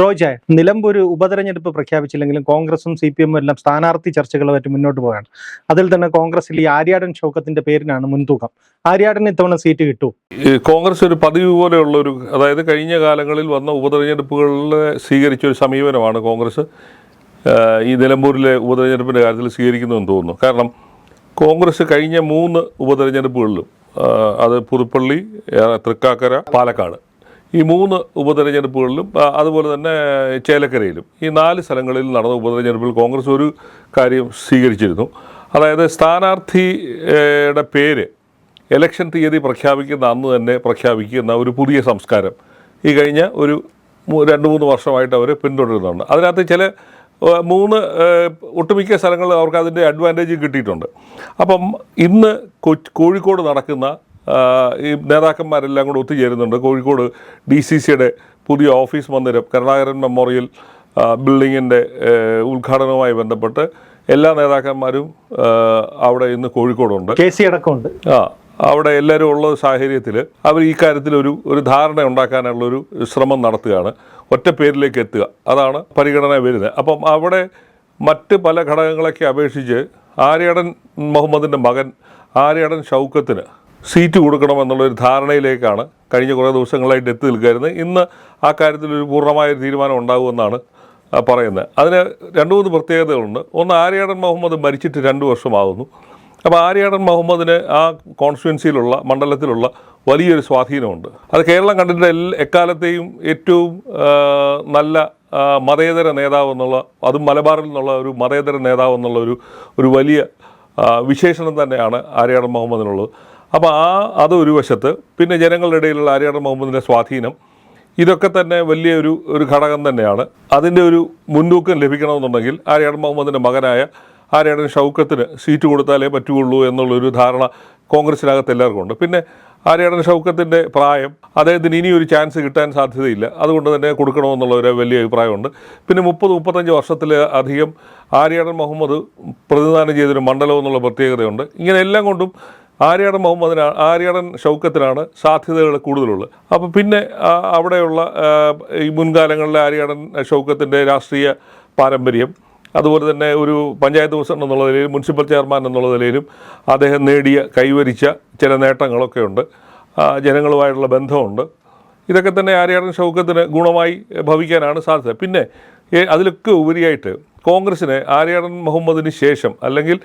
റോജായ് നിലമ്പൂർ ഉപതെരഞ്ഞെടുപ്പ് പ്രഖ്യാപിച്ചില്ലെങ്കിലും കോൺഗ്രസും C P എമ്മും എല്ലാം സ്ഥാനാർത്ഥി ചർച്ചകളുമായിട്ട് മുന്നോട്ട് പോവുകയാണ്. അതിൽ തന്നെ കോൺഗ്രസിൽ ഈ ആര്യാടൻ ഷൗക്കത്തിന്റെ പേരിനാണ് മുൻതൂക്കം. ആര്യാടൻ ഇത്തവണ സീറ്റ് കിട്ടൂ? കോൺഗ്രസ് ഒരു പതിവ് പോലെയുള്ള ഒരു അതായത് കഴിഞ്ഞ കാലങ്ങളിൽ വന്ന ഉപതെരഞ്ഞെടുപ്പുകളിൽ സ്വീകരിച്ച ഒരു സമീപനമാണ് കോൺഗ്രസ് ഈ നിലമ്പൂരിലെ ഉപതെരഞ്ഞെടുപ്പിന്റെ കാര്യത്തിൽ സ്വീകരിക്കുന്നതെന്ന് തോന്നുന്നു. കാരണം കോൺഗ്രസ് കഴിഞ്ഞ മൂന്ന് ഉപതെരഞ്ഞെടുപ്പുകളിലും അത് പുതുപ്പള്ളി തൃക്കാക്കര പാലക്കാട് ഈ മൂന്ന് ഉപതെരഞ്ഞെടുപ്പുകളിലും അതുപോലെ തന്നെ ചേലക്കരയിലും ഈ നാല് സ്ഥലങ്ങളിൽ നടന്ന ഉപതെരഞ്ഞെടുപ്പിൽ കോൺഗ്രസ് ഒരു കാര്യം സ്വീകരിച്ചിരുന്നു. അതായത് സ്ഥാനാർത്ഥിയുടെ പേര് ഇലക്ഷൻ തീയതി പ്രഖ്യാപിക്കുന്ന അന്ന് തന്നെ പ്രഖ്യാപിക്കുന്ന ഒരു പുതിയ സംസ്കാരം ഈ കഴിഞ്ഞ ഒരു രണ്ട് മൂന്ന് വർഷമായിട്ട് അവർ പിന്തുടരുന്നുണ്ട്. അതിനകത്ത് ചില മൂന്ന് ഒട്ടുമിക്ക സ്ഥലങ്ങളിൽ അവർക്ക് അതിന്റെ അഡ്വാന്റേജ് കിട്ടിയിട്ടുണ്ട്. അപ്പം ഇന്ന് കോഴിക്കോട് നടക്കുന്ന ഈ നേതാക്കന്മാരെല്ലാം കൂടെ ഒത്തുചേരുന്നുണ്ട്. കോഴിക്കോട് ഡി സി സിയുടെ പുതിയ ഓഫീസ് മന്ദിരം കരുണാകരൻ മെമ്മോറിയൽ ബിൽഡിങ്ങിന്റെ ഉദ്ഘാടനവുമായി ബന്ധപ്പെട്ട് എല്ലാ നേതാക്കന്മാരും അവിടെ ഇന്ന് കോഴിക്കോടുണ്ട്. K C അടക്കമുണ്ട്. ആ അവിടെ എല്ലാവരും ഉള്ള സാഹചര്യത്തിൽ അവർ ഈ കാര്യത്തിൽ ഒരു ഒരു ധാരണ ഉണ്ടാക്കാനുള്ളൊരു ശ്രമം നടത്തുകയാണ്. ഒറ്റ പേരിലേക്ക് എത്തുക. അതാണ് പരിഗണന വരുന്നത്. അപ്പം അവിടെ മറ്റ് പല ഘടകങ്ങളൊക്കെ അപേക്ഷിച്ച് ആര്യടൻ മുഹമ്മദിന്റെ മകൻ ആര്യടൻ ഷൗക്കത്തിന് സീറ്റ് കൊടുക്കണമെന്നുള്ളൊരു ധാരണയിലേക്കാണ് കഴിഞ്ഞ കുറേ ദിവസങ്ങളായിട്ട് എത്തി നിൽക്കുകയായിരുന്നത് ഇന്ന് ആ കാര്യത്തിൽ ഒരു പൂർണമായൊരു തീരുമാനം ഉണ്ടാകുമെന്നാണ് പറയുന്നത് അതിന് രണ്ട് മൂന്ന് പ്രത്യേകതകളുണ്ട്. ഒന്ന് ആര്യാടൻ മുഹമ്മദ് മരിച്ചിട്ട് രണ്ട് വർഷമാകുന്നു. അപ്പോൾ ആര്യാടൻ മുഹമ്മദിന് ആ കോൺസ്റ്റിറ്റ്യുവൻസിയിലുള്ള മണ്ഡലത്തിലുള്ള വലിയൊരു സ്വാധീനമുണ്ട്. അത് കേരളം കണ്ടിട്ട് എല്ലാ എക്കാലത്തെയും ഏറ്റവും നല്ല മതേതര നേതാവ് എന്നുള്ള അതും മലബാറിൽ നിന്നുള്ള ഒരു മതേതര നേതാവ് എന്നുള്ള ഒരു ഒരു വലിയ വിശേഷണം തന്നെയാണ് ആര്യാടൻ മുഹമ്മദിനുള്ളത്. അപ്പോൾ ആ അത് ഒരു വശത്ത് പിന്നെ ജനങ്ങളുടെ ഇടയിലുള്ള ആര്യാടൻ മുഹമ്മദിന്റെ സ്വാധീനം ഇതൊക്കെ തന്നെ വലിയൊരു ഒരു ഘടകം തന്നെയാണ്. അതിന്റെ ഒരു മുൻതൂക്കം ലഭിക്കണമെന്നുണ്ടെങ്കിൽ ആര്യാടൻ മുഹമ്മദിന്റെ മകനായ ആര്യാടൻ ഷൗക്കത്തിന് സീറ്റ് കൊടുത്താലേ പറ്റുകയുള്ളൂ എന്നുള്ളൊരു ധാരണ കോൺഗ്രസിനകത്ത് എല്ലാവർക്കും ഉണ്ട്. പിന്നെ ആര്യാടൻ ഷൗക്കത്തിന്റെ പ്രായം അദ്ദേഹത്തിന് ഒരു ചാൻസ് കിട്ടാൻ സാധ്യതയില്ല. അതുകൊണ്ട് തന്നെ കൊടുക്കണമെന്നുള്ള ഒരു വലിയ അഭിപ്രായമുണ്ട്. പിന്നെ മുപ്പത് മുപ്പത്തഞ്ച് വർഷത്തിൽ അധികം ആര്യാടൻ മുഹമ്മദ് പ്രതിനിധാനം ചെയ്തൊരു മണ്ഡലം എന്നുള്ള പ്രത്യേകതയുണ്ട്. ഇങ്ങനെ എല്ലാം കൊണ്ടും ആര്യാടൻ മുഹമ്മദിന് ആര്യാടൻ ഷൗക്കത്തിനാണ് സാധ്യതകൾ കൂടുതലുള്ളത്. അപ്പോൾ പിന്നെ അവിടെയുള്ള ഈ മുൻകാലങ്ങളിലെ ആര്യാടൻ ഷൗക്കത്തിന്റെ രാഷ്ട്രീയ പാരമ്പര്യം അതുപോലെ തന്നെ ഒരു പഞ്ചായത്ത് പ്രസിഡന്റ് എന്നുള്ള നിലയിലും മുനിസിപ്പൽ ചെയർമാൻ എന്നുള്ള നിലയിലും അദ്ദേഹം നേടിയ കൈവരിച്ച ചില നേട്ടങ്ങളൊക്കെ ഉണ്ട്. ജനങ്ങളുമായിട്ടുള്ള ബന്ധമുണ്ട്. ഇതൊക്കെ തന്നെ ആര്യാടൻ ഷൗക്കത്തിന് ഗുണമായി ഭവിക്കാനാണ് സാധ്യത. പിന്നെ അതിലൊക്കെ ഉപരിയായിട്ട് കോൺഗ്രസ്സിന് ആര്യാടൻ മുഹമ്മദിന് ശേഷം അല്ലെങ്കിൽ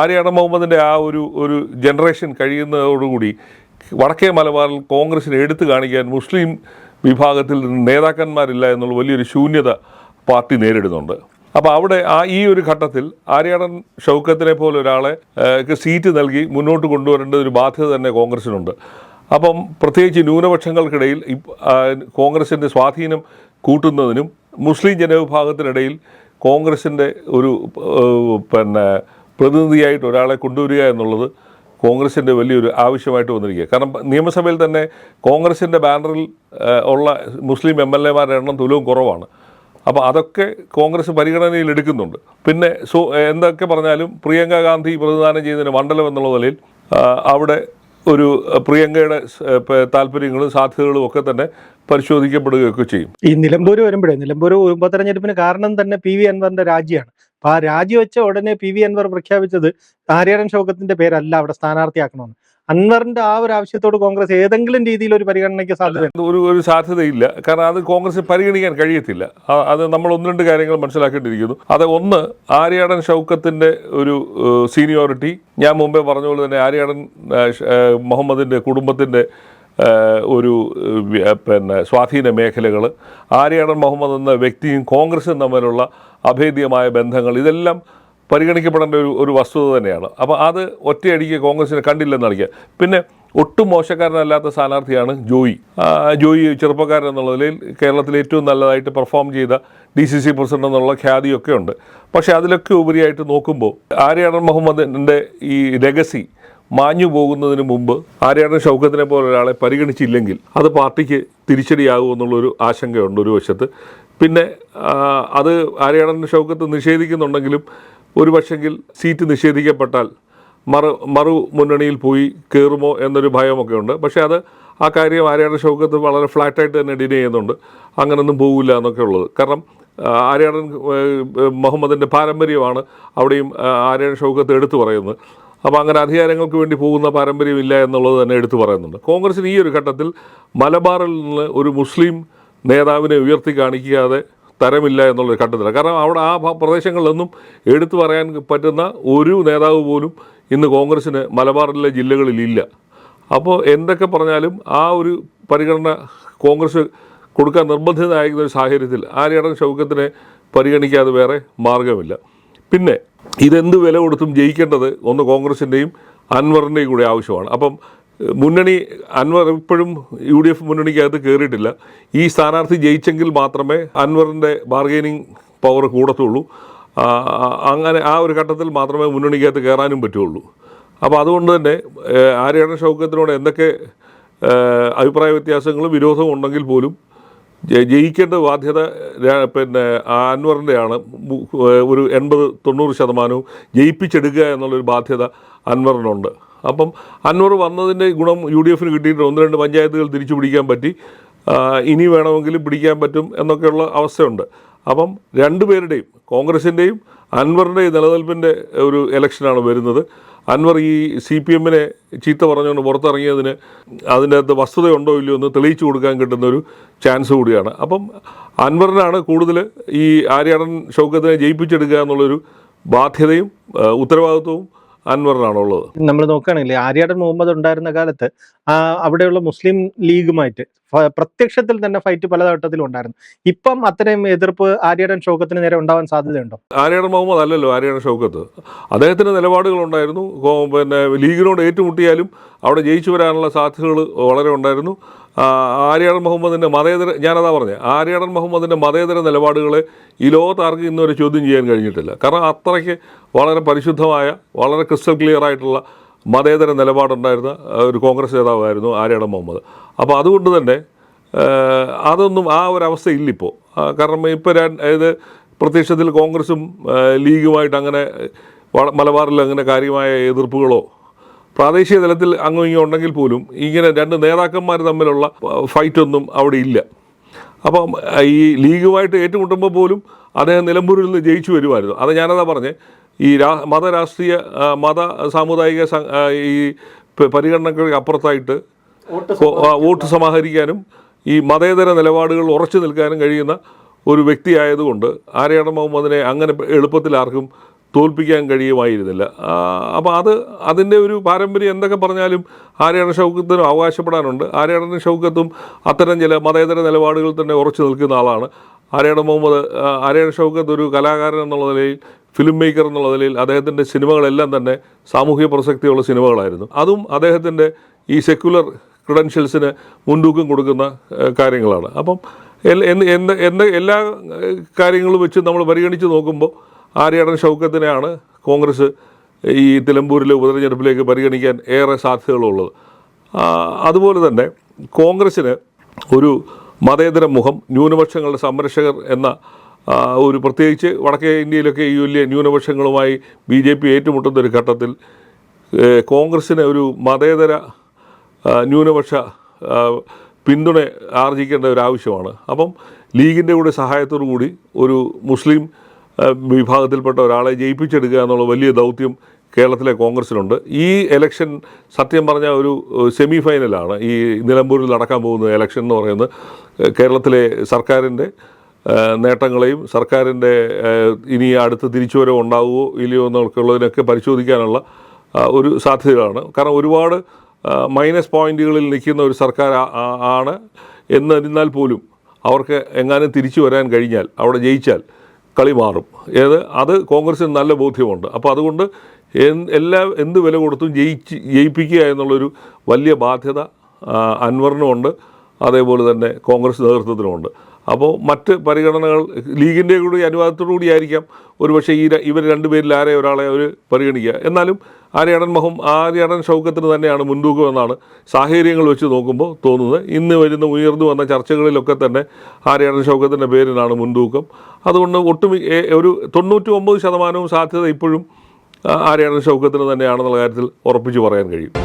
ആര്യാടൻ മുഹമ്മദിന്റെ ആ ഒരു ഒരു ജനറേഷൻ കഴിയുന്നതോടുകൂടി വടക്കേ മലബാറിൽ കോൺഗ്രസ്സിനെ എടുത്തു കാണിക്കാൻ മുസ്ലിം വിഭാഗത്തിൽ നേതാക്കന്മാരില്ല എന്നുള്ള വലിയൊരു ശൂന്യത പാർട്ടി നേരിടുന്നുണ്ട്. അപ്പോൾ അവിടെ ആ ഈ ഒരു ഘട്ടത്തിൽ ആര്യാടൻ ഷൗക്കത്തിനെ പോലെ ഒരാളെ സീറ്റ് നൽകി മുന്നോട്ട് കൊണ്ടുവരേണ്ട ഒരു ബാധ്യത തന്നെ കോൺഗ്രസിനുണ്ട് അപ്പം പ്രത്യേകിച്ച് ന്യൂനപക്ഷങ്ങൾക്കിടയിൽ കോൺഗ്രസിന്റെ സ്വാധീനം കൂട്ടുന്നതിനും മുസ്ലിം ജനവിഭാഗത്തിനിടയിൽ കോൺഗ്രസിന്റെ ഒരു പിന്നെ പ്രതിനിധിയായിട്ട് ഒരാളെ കൊണ്ടുവരിക എന്നുള്ളത് കോൺഗ്രസിന്റെ വലിയൊരു ആവശ്യമായിട്ട് വന്നിരിക്കുക കാരണം നിയമസഭയിൽ തന്നെ കോൺഗ്രസിന്റെ ബാനറിൽ ഉള്ള മുസ്ലിം എം എൽ എമാരുടെ എണ്ണം തുലവും കുറവാണ്. അപ്പോൾ അതൊക്കെ കോൺഗ്രസ് പരിഗണനയിൽ എടുക്കുന്നുണ്ട്. പിന്നെ സോ എന്തൊക്കെ പറഞ്ഞാലും പ്രിയങ്ക ഗാന്ധി പ്രതിദാനം ചെയ്യുന്നതിന് മണ്ഡലം എന്നുള്ള നിലയിൽ അവിടെ ഒരു പ്രിയങ്കയുടെ താല്പര്യങ്ങളും സാധ്യതകളും ഒക്കെ തന്നെ പരിശോധിക്കപ്പെടുകയൊക്കെ ചെയ്യും. ഈ നിലമ്പൂർ വരുമ്പോഴേ നിലമ്പൂർ ഉപതെരഞ്ഞെടുപ്പിന് കാരണം തന്നെ പി വി അൻവറിന്റെ രാജിയാണ്. അപ്പൊ ആ രാജിവെച്ച ഉടനെ പി വി അൻവർ പ്രഖ്യാപിച്ചത് ആര്യാടൻ ഷൗക്കത്തിന്റെ പേരല്ല അവിടെ സ്ഥാനാർത്ഥിയാക്കണമെന്ന്. അൻവറിന്റെ ആ ഒരു ആവശ്യത്തോട് കോൺഗ്രസ് ഏതെങ്കിലും രീതിയിൽ ഒരു പരിഗണനയ്ക്ക് സാധ്യത ഒരു ഒരു സാധ്യതയില്ല. കാരണം അത് കോൺഗ്രസ് പരിഗണിക്കാൻ കഴിയത്തില്ല. അത് നമ്മൾ ഒന്ന് രണ്ട് കാര്യങ്ങൾ മനസ്സിലാക്കേണ്ടിയിരിക്കുന്നു. അത് ഒന്ന് ആര്യാടൻ ഷൗക്കത്തിന്റെ ഒരു സീനിയോറിറ്റി. ഞാൻ മുമ്പേ പറഞ്ഞ പോലെ തന്നെ ആര്യാടൻ മുഹമ്മദിന്റെ ഷ- ഒരു പിന്നെ സ്വാധീന മേഖലകൾ ആര്യാടൻ മുഹമ്മദ് എന്ന വ്യക്തിയും കോൺഗ്രസും തമ്മിലുള്ള അഭേദ്യമായ ബന്ധങ്ങൾ ഇതെല്ലാം പരിഗണിക്കപ്പെടേണ്ട ഒരു ഒരു വസ്തുത തന്നെയാണ്. അപ്പോൾ അത് ഒറ്റയടിക്ക് കോൺഗ്രസിനെ കണ്ടില്ലെന്ന് പിന്നെ ഒട്ടും മോശക്കാരനല്ലാത്ത സ്ഥാനാർത്ഥിയാണ് ജോയി. ജോയി ചെറുപ്പക്കാരൻ എന്നുള്ള നിലയിൽ കേരളത്തിൽ ഏറ്റവും നല്ലതായിട്ട് പെർഫോം ചെയ്ത ഡി സി സി പ്രസിഡന്റ് എന്നുള്ള ഖ്യാതിയൊക്കെ ഉണ്ട്. പക്ഷേ അതിലൊക്കെ ഉപരിയായിട്ട് നോക്കുമ്പോൾ ആര്യാടൻ മുഹമ്മദിന്റെ ഈ ലെഗസി മാഞ്ഞു പോകുന്നതിന് മുമ്പ് ആര്യാടൻ ഷൗക്കത്തിനെ പോലെ ഒരാളെ പരിഗണിച്ചില്ലെങ്കിൽ അത് പാർട്ടിക്ക് തിരിച്ചടിയാകുമെന്നുള്ളൊരു ആശങ്കയുണ്ട് ഒരു വശത്ത്. പിന്നെ അത് ആര്യാടൻ ഷൗക്കത്ത് നിഷേധിക്കുന്നുണ്ടെങ്കിലും ഒരു പക്ഷെങ്കിൽ സീറ്റ് നിഷേധിക്കപ്പെട്ടാൽ മറു മറു മുന്നണിയിൽ പോയി കയറുമോ എന്നൊരു ഭയമൊക്കെ ഉണ്ട്. പക്ഷേ അത് ആ കാര്യം ആര്യാടൻ ഷൗക്കത്ത് വളരെ ഫ്ലാറ്റായിട്ട് തന്നെ ഡിനൈ ചെയ്യുന്നുണ്ട്. അങ്ങനൊന്നും പോകില്ല എന്നൊക്കെ ഉള്ളത്. കാരണം ആര്യാടൻ മുഹമ്മദിന്റെ പാരമ്പര്യമാണ് അവിടെയും ആര്യാടൻ ഷൗക്കത്ത് എടുത്തു പറയുന്നത്. അപ്പോൾ അങ്ങനെ അധികാരങ്ങൾക്ക് വേണ്ടി പോകുന്ന പാരമ്പര്യമില്ല എന്നുള്ളത് തന്നെ എടുത്തു പറയുന്നുണ്ട്. കോൺഗ്രസിന് ഈ ഒരു ഘട്ടത്തിൽ മലബാറിൽ നിന്ന് ഒരു മുസ്ലിം നേതാവിനെ ഉയർത്തി കാണിക്കാതെ തരമില്ല എന്നുള്ളൊരു ഘട്ടത്തിലാണ്. കാരണം അവിടെ ആ പ്രദേശങ്ങളിലൊന്നും എടുത്തു പറയാൻ പറ്റുന്ന ഒരു നേതാവ് പോലും ഇന്ന് കോൺഗ്രസ്സിന് മലബാറിലെ ജില്ലകളിലില്ല അപ്പോൾ എന്തൊക്കെ പറഞ്ഞാലും ആ ഒരു പരിഗണന കോൺഗ്രസ് കൊടുക്കാൻ നിർബന്ധിതനായിരുന്ന ഒരു സാഹചര്യത്തിൽ ആര്യാടൻ ഷൗക്കത്തിനെ പരിഗണിക്കാതെ വേറെ മാർഗമില്ല പിന്നെ ഇതെന്ത് വില കൊടുത്തും ജയിക്കേണ്ടത് ഒന്ന് കോൺഗ്രസിന്റെയും അൻവറിന്റെയും കൂടെ ആവശ്യമാണ്. അപ്പം മുന്നണി അൻവർ ഇപ്പോഴും യു ഡി എഫ് മുന്നണിക്കകത്ത് കയറിയിട്ടില്ല ഈ സ്ഥാനാർത്ഥി ജയിച്ചെങ്കിൽ മാത്രമേ അൻവറിന്റെ ബാർഗൈനിങ് പവർ കൂടത്തുള്ളൂ. അങ്ങനെ ആ ഒരു ഘട്ടത്തിൽ മാത്രമേ മുന്നണിക്കകത്ത് കയറാനും പറ്റുള്ളൂ. അപ്പോൾ അതുകൊണ്ട് തന്നെ ആര്യാണ ഷൗക്കത്തിനോട് എന്തൊക്കെ അഭിപ്രായ വ്യത്യാസങ്ങളും വിരോധവും ഉണ്ടെങ്കിൽ പോലും ജയിക്കേണ്ട ബാധ്യത പിന്നെ അൻവറിന്റെയാണ് ഒരു എൺപത് തൊണ്ണൂറ് ശതമാനവും ജയിപ്പിച്ചെടുക്കുക എന്നുള്ളൊരു ബാധ്യത അൻവറിനുണ്ട്. അപ്പം അൻവർ വന്നതിന്റെ ഗുണം യു ഡി എഫിന് കിട്ടിയിട്ടുണ്ട്. ഒന്ന് രണ്ട് പഞ്ചായത്തുകൾ തിരിച്ചു പിടിക്കാൻ പറ്റി. ഇനി വേണമെങ്കിലും പിടിക്കാൻ പറ്റും എന്നൊക്കെയുള്ള അവസ്ഥയുണ്ട്. അപ്പം രണ്ടുപേരുടെയും കോൺഗ്രസിന്റെയും അൻവറിന്റെയും നിലനിൽപ്പിന്റെ ഒരു ഇലക്ഷനാണ് വരുന്നത്. അൻവർ ഈ സി പി എമ്മിനെ ചീത്ത പറഞ്ഞുകൊണ്ട് പുറത്തിറങ്ങിയതിന് അതിന്റെ അകത്ത് വസ്തുതയുണ്ടോ ഇല്ലയോ എന്ന് തെളിയിച്ചു കൊടുക്കാൻ കിട്ടുന്ന ഒരു ചാൻസ് കൂടിയാണ്. അപ്പം അൻവറിനാണ് കൂടുതൽ ഈ ആര്യാടൻ ഷൗക്കത്തിനെ ജയിപ്പിച്ചെടുക്കുക എന്നുള്ളൊരു ബാധ്യതയും ഉത്തരവാദിത്വവും അൻവറിനാണുള്ളത്. നമ്മൾ നോക്കുകയാണെങ്കിൽ ആര്യാടൻ മുഹമ്മദ് ഉണ്ടായിരുന്ന കാലത്ത് അവിടെയുള്ള മുസ്ലിം ലീഗുമായിട്ട് പ്രത്യക്ഷത്തിൽ തന്നെ ഫൈറ്റ് പല ഘട്ടത്തിലും ഉണ്ടായിരുന്നു. ഇപ്പം അത്രയും എതിർപ്പ് ആര്യാടൻ ഷൗക്കത്തിന് നേരെ ഉണ്ടാവാൻ സാധ്യതയുണ്ടോ? ആര്യാടൻ മുഹമ്മദ് അല്ലല്ലോ ആര്യാടൻ ഷൗക്കത്ത്. അദ്ദേഹത്തിന് നിലപാടുകളുണ്ടായിരുന്നു ഉണ്ടായിരുന്നു. പിന്നെ ലീഗിനോട് ഏറ്റുമുട്ടിയാലും അവിടെ ജയിച്ചു വരാനുള്ള സാധ്യതകൾ വളരെ ഉണ്ടായിരുന്നു. ആര്യാടൻ മുഹമ്മദിന്റെ മതേതര ഞാനതാ പറഞ്ഞത് ആര്യാടൻ മുഹമ്മദിന്റെ മതേതര നിലപാടുകളെ ഈ ലോകത്ത് ആർക്കും ഇന്നുവരെ ചോദ്യം ചെയ്യാൻ കഴിഞ്ഞിട്ടില്ല. കാരണം അത്രയ്ക്ക് വളരെ പരിശുദ്ധമായ വളരെ ക്രിസ്റ്റൽ ക്ലിയർ ആയിട്ടുള്ള മതേതര നിലപാടുണ്ടായിരുന്ന ഒരു കോൺഗ്രസ് നേതാവായിരുന്നു ആര്യാടൻ മുഹമ്മദ്. അപ്പോൾ അതുകൊണ്ട് തന്നെ അതൊന്നും ആ ഒരു അവസ്ഥ ഇല്ലിപ്പോൾ കാരണം ഇപ്പോൾ അതായത് പ്രത്യക്ഷത്തിൽ കോൺഗ്രസും ലീഗുമായിട്ട് അങ്ങനെ മലബാറിൽ അങ്ങനെ കാര്യമായ എതിർപ്പുകളോ പ്രാദേശിക തലത്തിൽ അങ്ങും ഇങ്ങും ഉണ്ടെങ്കിൽ പോലും ഇങ്ങനെ രണ്ട് നേതാക്കന്മാർ തമ്മിലുള്ള ഫൈറ്റൊന്നും അവിടെ ഇല്ല. അപ്പം ഈ ലീഗുമായിട്ട് ഏറ്റുമുട്ടുമ്പോൾ പോലും അദ്ദേഹം നിലമ്പൂരിൽ നിന്ന് ജയിച്ചു വരുമായിരുന്നു. അത് ഞാനതാ പറഞ്ഞേ ഈ രാ മതരാഷ്ട്രീയ മത സാമുദായിക ഈ പരിഗണനകൾക്ക് അപ്പുറത്തായിട്ട് വോട്ട് സമാഹരിക്കാനും ഈ മതേതര നിലപാടുകൾ ഉറച്ചു നിൽക്കാനും കഴിയുന്ന ഒരു വ്യക്തിയായതുകൊണ്ട് ആര്യാടൻ മുഹമ്മദിനെ അങ്ങനെ എളുപ്പത്തിൽ ആർക്കും തോൽപ്പിക്കാൻ കഴിയുമായിരുന്നില്ല. അപ്പോൾ അത് അതിന്റെ ഒരു പാരമ്പര്യം എന്തൊക്കെ പറഞ്ഞാലും ആര്യാടൻ ഷൗക്കത്തിനും അവകാശപ്പെടാനുണ്ട്. ആര്യാടൻ ഷൗക്കത്തും അത്തരം ചില മതേതര നിലപാടുകൾ തന്നെ ഉറച്ചു നിൽക്കുന്ന ആളാണ്. ആര്യാടൻ മുഹമ്മദ് ആര്യാടൻ ഷൗക്കത്ത് ഒരു കലാകാരൻ എന്നുള്ള നിലയിൽ ഫിലിം മേക്കർ എന്നുള്ള നിലയിൽ അദ്ദേഹത്തിന്റെ സിനിമകളെല്ലാം തന്നെ സാമൂഹ്യ പ്രസക്തിയുള്ള സിനിമകളായിരുന്നു. അതും അദ്ദേഹത്തിന്റെ ഈ സെക്യുലർ ക്രിഡൻഷ്യൽസിന് മുൻതൂക്കം കൊടുക്കുന്ന കാര്യങ്ങളാണ്. അപ്പം എല്ലാ കാര്യങ്ങളും വെച്ച് നമ്മൾ പരിഗണിച്ച് നോക്കുമ്പോൾ ആര്യാടൻ ഷൗക്കത്തിനെയാണ് കോൺഗ്രസ് ഈ തിലമ്പൂരിലെ ഉപതെരഞ്ഞെടുപ്പിലേക്ക് പരിഗണിക്കാൻ ഏറെ സാധ്യതകളുള്ളത്. അതുപോലെ തന്നെ കോൺഗ്രസ്സിന് ഒരു മതേതര മുഖം ന്യൂനപക്ഷങ്ങളുടെ സംരക്ഷകർ എന്ന ഒരു പ്രത്യേകിച്ച് വടക്കേ ഇന്ത്യയിലൊക്കെ ഈ വലിയ ന്യൂനപക്ഷങ്ങളുമായി ബി ജെ പി ഏറ്റുമുട്ടുന്ന ഒരു ഘട്ടത്തിൽ കോൺഗ്രസ്സിന് ഒരു മതേതര ന്യൂനപക്ഷ പിന്തുണ ആർജിക്കേണ്ട ഒരു ആവശ്യമാണ്. അപ്പം ലീഗിന്റെ കൂടെ സഹായത്തോടു കൂടി ഒരു മുസ്ലിം വിഭാഗത്തിൽപ്പെട്ട ഒരാളെ ജയിപ്പിച്ചെടുക്കുക എന്നുള്ള വലിയ ദൗത്യം കേരളത്തിലെ കോൺഗ്രസിനുണ്ട് ഈ എലക്ഷൻ സത്യം പറഞ്ഞ ഒരു സെമി ഫൈനലാണ് ഈ നിലമ്പൂരിൽ നടക്കാൻ പോകുന്ന എലക്ഷൻ എന്ന് പറയുന്നത് കേരളത്തിലെ സർക്കാരിന്റെ നേട്ടങ്ങളെയും സർക്കാരിന്റെ ഇനി അടുത്ത തിരിച്ചുവരവ് ഉണ്ടാവുമോ ഇല്ലയോ എന്നൊക്കെ ഉള്ളതിനൊക്കെ പരിശോധിക്കാനുള്ള ഒരു സാധ്യതകളാണ്. കാരണം ഒരുപാട് മൈനസ് പോയിന്റുകളിൽ നിൽക്കുന്ന ഒരു സർക്കാർ ആണ്. എന്നിരുന്നാൽ പോലും അവർക്ക് എങ്ങാനും തിരിച്ചു വരാൻ കഴിഞ്ഞാൽ അവിടെ ജയിച്ചാൽ കളി മാറും. ഏത്? അത് കോൺഗ്രസിന് നല്ല ബോധ്യമുണ്ട്. അപ്പോൾ അതുകൊണ്ട് എല്ലാ എന്ത് വില കൊടുത്തും ജയിച്ച് ജയിപ്പിക്കുക എന്നുള്ളൊരു വലിയ ബാധ്യത അൻവറിനുമുണ്ട്. അതേപോലെ തന്നെ കോൺഗ്രസ് നേതൃത്വത്തിനുമുണ്ട്. അപ്പോൾ മറ്റ് പരിഗണനകൾ ലീഗിന്റെ കൂടി അനുവാദത്തോടു കൂടിയായിരിക്കാം. ഒരുപക്ഷെ ഈ ഇവർ രണ്ടുപേരിൽ ആരെ ഒരാളെ അവർ പരിഗണിക്കുക. എന്നാലും ആര്യാടൻ മഹും ആര്യാടൻ ഷൗക്കത്തിന് തന്നെയാണ് മുൻതൂക്കം എന്നാണ് സാഹചര്യങ്ങൾ വെച്ച് നോക്കുമ്പോൾ തോന്നുന്നത്. ഇന്ന് വരുന്ന ഉയർന്നു വന്ന ചർച്ചകളിലൊക്കെ തന്നെ ആര്യാടൻ ഷൗക്കത്തിന്റെ പേരിനാണ് മുൻതൂക്കം. അതുകൊണ്ട് ഒട്ടുമി ഒരു തൊണ്ണൂറ്റി ഒമ്പത് ശതമാനവും സാധ്യത ഇപ്പോഴും ആര്യാടൻ ഷൗക്കത്തിന് തന്നെയാണെന്നുള്ള കാര്യത്തിൽ ഉറപ്പിച്ച് പറയാൻ കഴിയും.